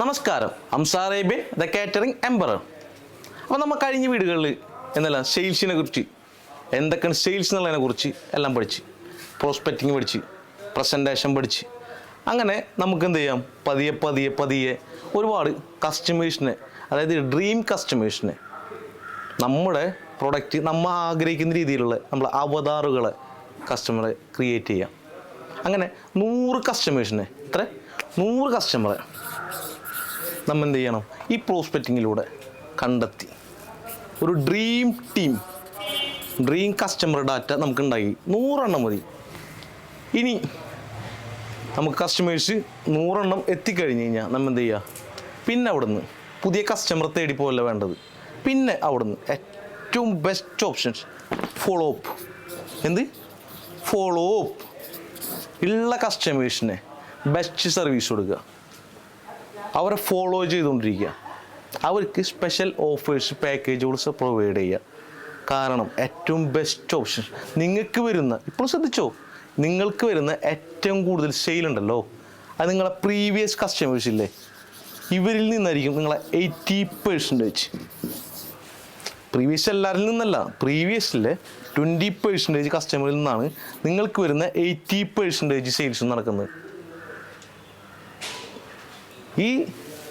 നമസ്കാരം. അംസാറേബ്യൻ the catering emperor അപ്പോൾ നമ്മൾ കഴിഞ്ഞ വീടുകളിൽ എന്നല്ല സെയിൽസിനെ കുറിച്ച് എന്തൊക്കെയാണ് സെയിൽസ് എന്നുള്ളതിനെ കുറിച്ച് എല്ലാം പഠിച്ച് പ്രോസ്പെക്റ്റിംഗ് പഠിച്ച് പ്രസന്റേഷൻ പഠിച്ച് അങ്ങനെ നമുക്ക് എന്ത് ചെയ്യാം? പതിയെ പതിയെ പതിയെ ഒരുപാട് കസ്റ്റമേഴ്സിനെ അതായത് ഡ്രീം കസ്റ്റമേഴ്സിനെ നമ്മുടെ പ്രൊഡക്റ്റ് നമ്മൾ ആഗ്രഹിക്കുന്ന രീതിയിലുള്ള നമ്മൾ അവതാറുകളെ കസ്റ്റമറെ ക്രിയേറ്റ് ചെയ്യാം. അങ്ങനെ നൂറ് കസ്റ്റമേഴ്സിനെ എത്ര നൂറ് കസ്റ്റമറെ നമ്മൾ എന്ത് ചെയ്യണം ഈ പ്രോസ്പെക്റ്റിങ്ങിലൂടെ കണ്ടെത്തി. ഒരു dream team dream customer data നമുക്ക് ഉണ്ടാക്കി നൂറെണ്ണം മതി. ഇനി നമുക്ക് കസ്റ്റമേഴ്സ് നൂറെണ്ണം എത്തിക്കഴിഞ്ഞ് കഴിഞ്ഞാൽ നമ്മൾ എന്ത് ചെയ്യുക പിന്നെ അവിടുന്ന് പുതിയ കസ്റ്റമർ തേടി പോകല്ല വേണ്ടത്? പിന്നെ അവിടുന്ന് ഏറ്റവും ബെസ്റ്റ് ഓപ്ഷൻസ് ഫോളോ അപ്പ് എന്ത്? ഫോളോ അപ്പ് ഉള്ള കസ്റ്റമേഴ്സിനെ ബെസ്റ്റ് സർവീസ് കൊടുക്കുക. അവരെ ഫോളോ ചെയ്തുകൊണ്ടിരിക്കുക. അവർക്ക് സ്പെഷ്യൽ ഓഫേഴ്സ് പാക്കേജുകൾ പ്രൊവൈഡ് ചെയ്യുക. കാരണം ഏറ്റവും ബെസ്റ്റ് ഓപ്ഷൻ നിങ്ങൾക്ക് വരുന്ന ഇപ്പോൾ ശ്രദ്ധിച്ചോ? നിങ്ങൾക്ക് വരുന്ന ഏറ്റവും കൂടുതൽ സെയിൽ ഉണ്ടല്ലോ. അത് നിങ്ങളെ പ്രീവിയസ് കസ്റ്റമേഴ്സ് ഇല്ലേ? ഇവരിൽ നിന്നായിരിക്കും നിങ്ങളെ എയ്റ്റി പെർസെന്റേജ് പ്രീവിയസ് എല്ലാവരിൽ നിന്നല്ല പ്രീവിയസിലെ ട്വന്റി പെർസെന്റേജ് കസ്റ്റമറിൽ നിന്നാണ് നിങ്ങൾക്ക് വരുന്ന എയ്റ്റി പെർസെന്റേജ് സെയിൽസ് നടക്കുന്നത്. ഈ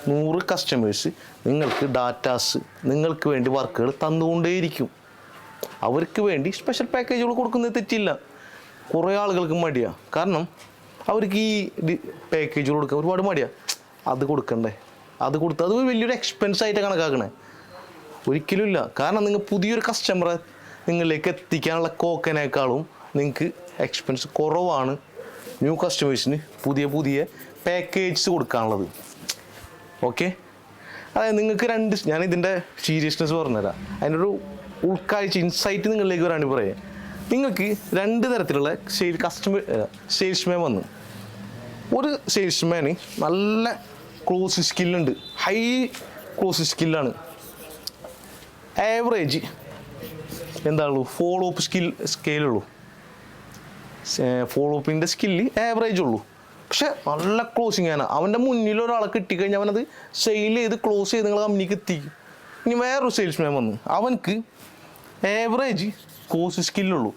നൂറ് കസ്റ്റമേഴ്സ് നിങ്ങൾക്ക് ഡാറ്റാസ് നിങ്ങൾക്ക് വേണ്ടി വർക്കുകൾ തന്നുകൊണ്ടേയിരിക്കും. അവർക്ക് വേണ്ടി സ്പെഷ്യൽ പാക്കേജുകൾ കൊടുക്കുന്നത് തെറ്റില്ല. കുറേ ആളുകൾക്ക് മടിയാണ് കാരണം അവർക്ക് ഈ പാക്കേജുകൾ കൊടുക്കാൻ ഒരുപാട് മടിയാണ് അത് കൊടുക്കണ്ടേ? അത് കൊടുത്ത് അത് വലിയൊരു എക്സ്പെൻസ് ആയിട്ട് കണക്കാക്കണേ. ഒരിക്കലും ഇല്ല. കാരണം നിങ്ങൾ പുതിയൊരു കസ്റ്റമറെ നിങ്ങളിലേക്ക് എത്തിക്കാനുള്ള കോക്കനേക്കാളും നിങ്ങൾക്ക് എക്സ്പെൻസ് കുറവാണ് ന്യൂ കസ്റ്റമേഴ്സിന് പുതിയ പുതിയ പാക്കേജസ് കൊടുക്കാനുള്ളത്. ഓക്കെ. അതായത് നിങ്ങൾക്ക് രണ്ട് ഞാൻ ഇതിന്റെ സീരിയസ്നെസ് പറഞ്ഞുതരാം. അതിന്റെ ഒരു ഉൾക്കാഴ്ച ഇൻസൈറ്റ് നിങ്ങളിലേക്ക് വരാണ് പറയാം. നിങ്ങൾക്ക് രണ്ട് തരത്തിലുള്ള സെയിൽ കസ്റ്റമർ സെയിൽസ്മാൻ വന്നു. ഒരു സെയിൽസ്മാന് നല്ല ക്ലോസ് സ്കില്ലുണ്ട് ഹൈ ക്ലോസ് സ്കില്ലാണ് ആവറേജ് എന്താണുള്ളൂ? ഫോളോ അപ്പ് സ്കിൽ സ്കെയിലുള്ളൂ ഫോളോ അപ്പിന്റെ സ്കില്ല് ആവറേജ് ഉള്ളൂ. പക്ഷെ നല്ല ക്ലോസിങ് ആണ്. അവന്റെ മുന്നിൽ ഒരാളെ കിട്ടിക്കഴിഞ്ഞാൽ അവനത് സെയിൽ ചെയ്ത് ക്ലോസ് ചെയ്ത് നിങ്ങളെ കമ്പനിക്ക് എത്തിക്കും ഇനി വേറൊരു സെയിൽസ്മാൻ വന്നു. അവനക്ക് ആവറേജ് കോഴ്സ് സ്കില്ലുള്ളൂ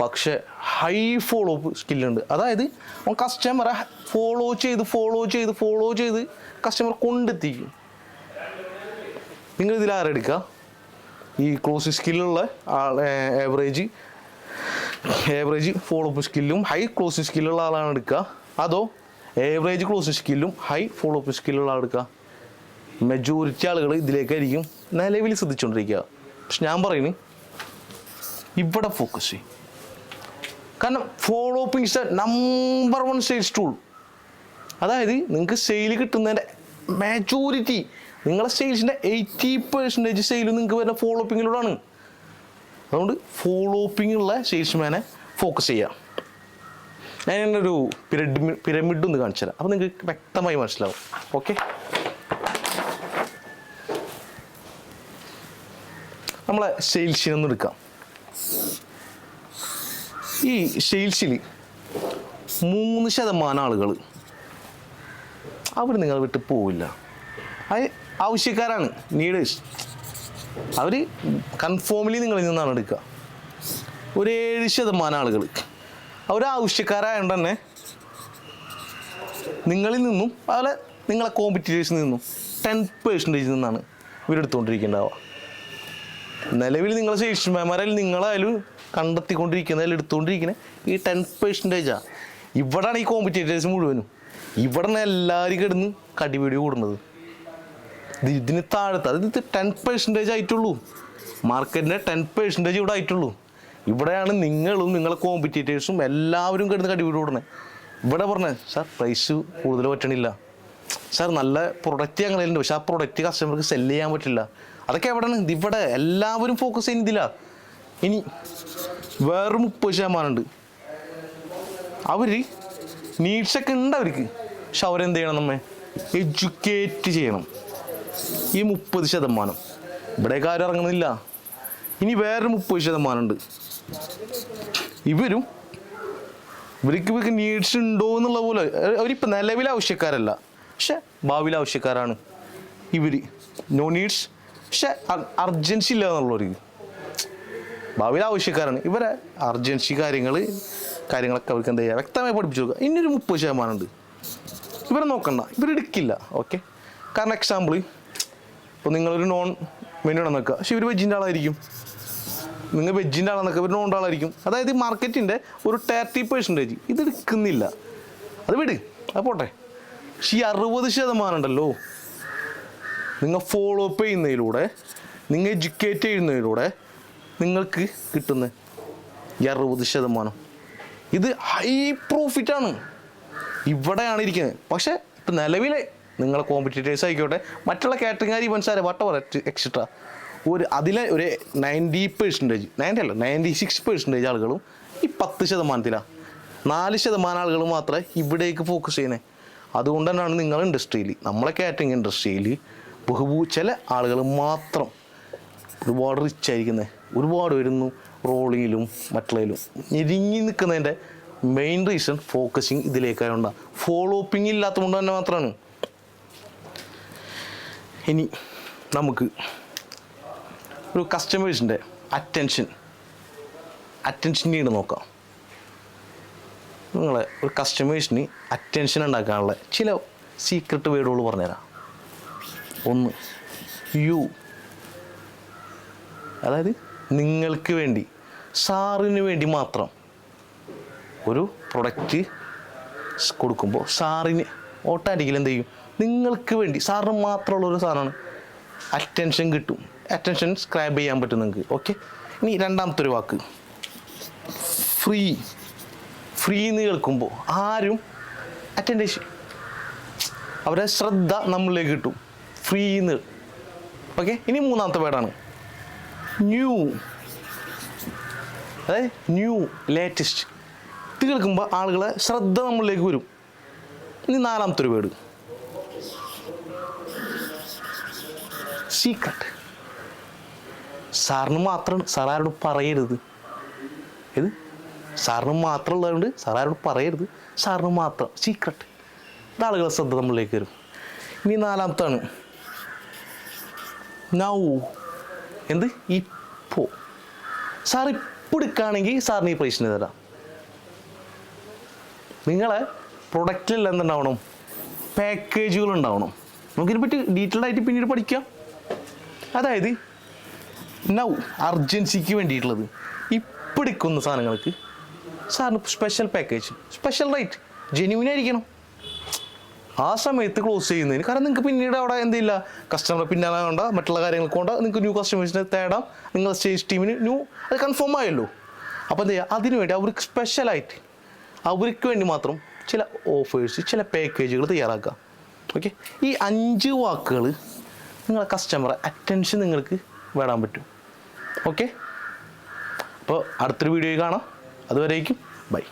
പക്ഷെ ഹൈ ഫോളോ അപ്പ് സ്കില്ലുണ്ട് അതായത് അവൻ കസ്റ്റമറെ ഫോളോ ചെയ്ത് ഫോളോ ചെയ്ത് ഫോളോ ചെയ്ത് കസ്റ്റമർ കൊണ്ടെത്തിക്കും നിങ്ങൾ ഇതിൽ ആരെടുക്കുക ഈ ക്ലോസ് സ്കില്ലുള്ള ആൾ ആവറേജ് ഏവറേജ് ഫോളോ അപ്പ് സ്കില്ലും ഹൈ ക്ലോസിംഗ് സ്കില്ലുള്ള ആളാണ് എടുക്കുക. അതോ ഏവറേജ് ക്ലോസിംഗ് സ്കില്ലും ഹൈ ഫോളോ അപ്പ് സ്കില്ലുള്ള ആൾ എടുക്കുക. മെജോറിറ്റി ആളുകൾ ഇതിലേക്കായിരിക്കും നിലവിൽ ശ്രദ്ധിച്ചുകൊണ്ടിരിക്കുക. പക്ഷെ ഞാൻ പറയുന്നു ഇവിടെ ഫോക്കസ് ചെയ്യും. കാരണം follow up number one sales tool അതായത് നിങ്ങൾക്ക് സെയിൽ കിട്ടുന്നതിന്റെ മെജോറിറ്റി നിങ്ങളുടെ സെയിൽസിന്റെ എയ്റ്റി പെർസെന്റേജ് സെയിൽ നിങ്ങൾക്ക് വരുന്ന ഫോളോ അപ്പിങ്ങിലൂടെയാണ് അതുകൊണ്ട് ഫോളോ അപ്പിങ്ങുള്ള സെയിൽസ്മാനെ ഫോക്കസ് ചെയ്യാം. ഞാൻ എന്നൊരു പിരമിഡ് പിരമിഡ് ഒന്ന് കാണിച്ചു തരാം. അപ്പോൾ നിങ്ങൾക്ക് വ്യക്തമായി മനസ്സിലാവും. ഓക്കെ നമ്മളെ സെയിൽസിനൊന്നും എടുക്കാം. ഈ സെയിൽസിൽ മൂന്ന് ശതമാനം ആളുകൾ അവർ നിങ്ങളെ വിട്ട് പോവില്ല. അത് ആവശ്യക്കാരാണ്. നീഡേഴ്സ് അവർ കൺഫോമിലി നിങ്ങളിൽ നിന്നാണ് എടുക്കുക. ഒരു ഏഴ് ശതമാനം ആളുകൾ. അവരാവശ്യക്കാരായതുകൊണ്ട് തന്നെ നിങ്ങളിൽ നിന്നും അതുപോലെ നിങ്ങളെ കോമ്പറ്റീറ്റേഴ്സിൽ നിന്നും ടെൻ പേഴ്സന്റേജിൽ നിന്നാണ് ഇവരെടുത്തുകൊണ്ടിരിക്കേണ്ടാവുക നിലവിൽ നിങ്ങളെ ശേഷിമാരിൽ നിങ്ങളായാലും കണ്ടെത്തിക്കൊണ്ടിരിക്കുന്ന അതിൽ എടുത്തുകൊണ്ടിരിക്കുന്ന ഈ ടെൻ പെർസെന്റേജാണ് ഇവിടെയാണ് ഈ കോമ്പറ്റേറ്റേഴ്സ് മുഴുവനും. ഇവിടെ എല്ലാവരും കിടന്ന് കടിപിടി കൂടുന്നത്. ഇത് ഇതിന് താഴത്ത് അത് ഇത് ടെൻ പെർസെന്റേജ് ആയിട്ടുള്ളൂ. മാർക്കറ്റിന്റെ ടെൻ പെർസെന്റേജ് ഇവിടെ ആയിട്ടുള്ളൂ. ഇവിടെയാണ് നിങ്ങളും നിങ്ങളെ കോമ്പറ്റീറ്റേഴ്സും എല്ലാവരും കിടന്ന് കടിപിടി കൂടണേ ഇവിടെ പറഞ്ഞേ സാർ പ്രൈസ് കൂടുതൽ പറ്റണില്ല. സാർ നല്ല പ്രൊഡക്റ്റ് ഞങ്ങളുണ്ട് പക്ഷെ ആ പ്രൊഡക്റ്റ് കസ്റ്റമർക്ക് സെൽ ചെയ്യാൻ പറ്റില്ല. അതൊക്കെ എവിടെയാണ്? ഇവിടെ എല്ലാവരും ഫോക്കസ് ചെയ്യുന്നില്ല ഇനി വേറെ മുപ്പത് ശതമാനം ഉണ്ട്. അവർ നീഡ്സൊക്കെ ഉണ്ട് അവർക്ക്. പക്ഷെ അവരെന്ത് ചെയ്യണം നമ്മെ? എഡ്യൂക്കേറ്റ് ചെയ്യണം. ഈ മുപ്പത് ശതമാനം. ഇവിടേക്ക് ആരും ഇറങ്ങുന്നില്ല. ഇനി വേറൊരു മുപ്പത് ശതമാനം ഉണ്ട് ഇവരും ഇവർക്ക് ഇവർക്ക് നീഡ്സ് ഉണ്ടോ എന്നുള്ള പോലെ. അവരിപ്പോൾ നിലവിലെ ആവശ്യക്കാരല്ല. പക്ഷെ ഭാവിയിലെ ആവശ്യക്കാരാണ്. ഇവർ നോ നീഡ്സ് പക്ഷെ അർജൻസി ഇല്ല എന്നുള്ളവർക്ക് ഭാവിയിലെ ആവശ്യക്കാരാണ്. ഇവരെ അർജൻസി കാര്യങ്ങൾ കാര്യങ്ങളൊക്കെ അവർക്ക് എന്താ ചെയ്യുക വ്യക്തമായി പഠിപ്പിച്ചു കൊടുക്കുക. ഇനിയൊരു മുപ്പത് ശതമാനം ഉണ്ട് ഇവരെ നോക്കണ്ട. ഇവരെടുക്കില്ല ഓക്കെ കാരണം എക്സാമ്പിൾ ഇപ്പോൾ നിങ്ങളൊരു നോൺ മെനു ആണ് നോക്കുക പക്ഷെ ഇവർ വെജിന്റെ ആളായിരിക്കും. നിങ്ങൾ വെജിന്റെ ആളെന്നൊക്കെ ഇവർ നോൺ ആളായിരിക്കും. അതായത് ഈ മാർക്കറ്റിന്റെ ഒരു തേർട്ടി പെർസെന്റേജ് ഇത് എടുക്കുന്നില്ല. അത് വിട്. അത് പോട്ടെ. പക്ഷെ ഈ അറുപത് ശതമാനം ഉണ്ടല്ലോ. നിങ്ങൾ ഫോളോ അപ്പ് ചെയ്യുന്നതിലൂടെ നിങ്ങൾ എഡ്യൂക്കേറ്റ് ചെയ്യുന്നതിലൂടെ നിങ്ങൾക്ക് കിട്ടുന്ന ഈ അറുപത് ശതമാനം. ഇത് ഹൈ പ്രോഫിറ്റാണ് ഇവിടെയാണ് ഇരിക്കുന്നത്. പക്ഷേ ഇപ്പം നിലവിലെ നിങ്ങളെ കോമ്പറ്റീറ്റേഴ്സ് ആയിക്കോട്ടെ. മറ്റുള്ള കാറ്ററിംഗ് ഈവൻസ് വട്ടവർ എക്സെട്ര ഒരു അതിലെ ഒരു നയന്റി പെർസെന്റേജ് നയന്റി അല്ല നയന്റി സിക്സ് പെർസെന്റേജ് ആളുകളും ഈ പത്ത് ശതമാനത്തിലാണ് നാല് ശതമാനം ആളുകൾ മാത്രമേ ഇവിടേക്ക് ഫോക്കസ് ചെയ്യുന്നത് അതുകൊണ്ട് തന്നെയാണ് നിങ്ങൾ ഇൻഡസ്ട്രിയിൽ നമ്മളെ കാറ്ററിംഗ് ഇൻഡസ്ട്രിയിൽ ബഹുഭൂ ചില ആളുകൾ മാത്രം ഒരുപാട് റിച്ച് ആയിരിക്കുന്നത് ഒരുപാട് വരുന്നു റോളിങ്ങിലും മറ്റുള്ളതിലും. ഞെരുങ്ങി നിൽക്കുന്നതിന്റെ മെയിൻ റീസൺ ഫോക്കസിങ് ഇതിലേക്കായോണ്ടാണ് ഫോളോ അപ്പിങ് ഇല്ലാത്തതുകൊണ്ട് തന്നെ മാത്രമാണ് ഇനി നമുക്ക് ഒരു കസ്റ്റമേഴ്സിന്റെ അറ്റൻഷൻ അറ്റൻഷൻ നീട് നോക്കാം. നിങ്ങളെ ഒരു കസ്റ്റമേഴ്സിന് അറ്റൻഷൻ ഉണ്ടാക്കാനുള്ള ചില സീക്രട്ട് വേർഡുകൾ പറഞ്ഞുതരാം. ഒന്ന് യു അതായത് നിങ്ങൾക്ക് വേണ്ടി സാറിന് വേണ്ടി മാത്രം ഒരു പ്രൊഡക്റ്റ് കൊടുക്കുമ്പോൾ സാറിന് ഓട്ടോമാറ്റിക്കലി എന്ത് ചെയ്യും? നിങ്ങൾക്ക് വേണ്ടി സാറിന് മാത്രമുള്ള ഒരു സാധനമാണ്. അറ്റൻഷൻ കിട്ടും. അറ്റൻഷൻ സ്ക്രൈബ് ചെയ്യാൻ പറ്റും നിങ്ങൾക്ക് ഓക്കെ ഇനി രണ്ടാമത്തെ ഒരു വാക്ക്. ഫ്രീ ഫ്രീ എന്ന് കേൾക്കുമ്പോൾ ആരും അറ്റൻഡേഷൻ അവരുടെ ശ്രദ്ധ നമ്മളിലേക്ക് കിട്ടും. ഫ്രീ എന്ന്. ഓക്കെ ഇനി മൂന്നാമത്തെ വേർഡാണ് ന്യൂ അതായത് ന്യൂ ലേറ്റസ്റ്റ് ഇത് കേൾക്കുമ്പോൾ ആളുകളെ ശ്രദ്ധ നമ്മളിലേക്ക് വരും. ഇനി നാലാമത്തെ ഒരു വേർഡ് സീക്രട്ട് സാറിന് മാത്രം സാർ ആരോട് പറയരുത്. ഇത് സാറിന് മാത്രം ഉള്ളതുകൊണ്ട് സാർ ആരോട് പറയരുത്. സാറിന് മാത്രം. സീക്രട്ട് ഇത് ആളുകളെ ശ്രദ്ധ നമ്മളിലേക്ക് വരും. ഇനി നാലാമത്താണ്. നൗ എന്ത്? ഇപ്പോ. സാർ ഇപ്പോൾ എടുക്കുകയാണെങ്കിൽ സാറിന് ഈ പ്രൈസിന് തരാം. നിങ്ങളെ പ്രൊഡക്റ്റിൽ എന്തുണ്ടാവണം? പാക്കേജുകൾ ഉണ്ടാവണം. നമുക്കിതിനെ പറ്റി ഡീറ്റെയിൽഡ് ആയിട്ട് പിന്നീട് പഠിക്കാം. അതായത് നൗ അർജൻസിക്ക് വേണ്ടിയിട്ടുള്ളത് ഇപ്പിടിക്കുന്ന സാധനങ്ങൾക്ക് സാറിന് special package special rate genuine ആയിരിക്കണം. ആ സമയത്ത് ക്ലോസ് ചെയ്യുന്നതിന് കാരണം നിങ്ങൾക്ക് പിന്നീട് അവിടെ എന്തില്ല? കസ്റ്റമറെ പിന്നാലെ വേണ്ട മറ്റുള്ള കാര്യങ്ങൾക്ക് കൊണ്ട് നിങ്ങൾക്ക് ന്യൂ കസ്റ്റമേഴ്സിനെ തേടാം നിങ്ങൾ സ്റ്റേജ് ടീമിന് ന്യൂ അത് കൺഫേം ആയല്ലോ. അപ്പോൾ എന്ത് ചെയ്യുക? അതിനു വേണ്ടി അവർക്ക് സ്പെഷ്യലായിട്ട് അവർക്ക് വേണ്ടി മാത്രം ചില ഓഫേഴ്സ് ചില പാക്കേജുകൾ തയ്യാറാക്കുക. ഓക്കെ ഈ അഞ്ച് വാക്കുകൾ നിങ്ങളെ കസ്റ്റമർ അറ്റൻഷൻ നിങ്ങൾക്ക് വേടാൻ പറ്റും. ഓക്കെ അപ്പോൾ അടുത്തൊരു വീഡിയോയിൽ കാണാം. അതുവരേക്കും ബൈ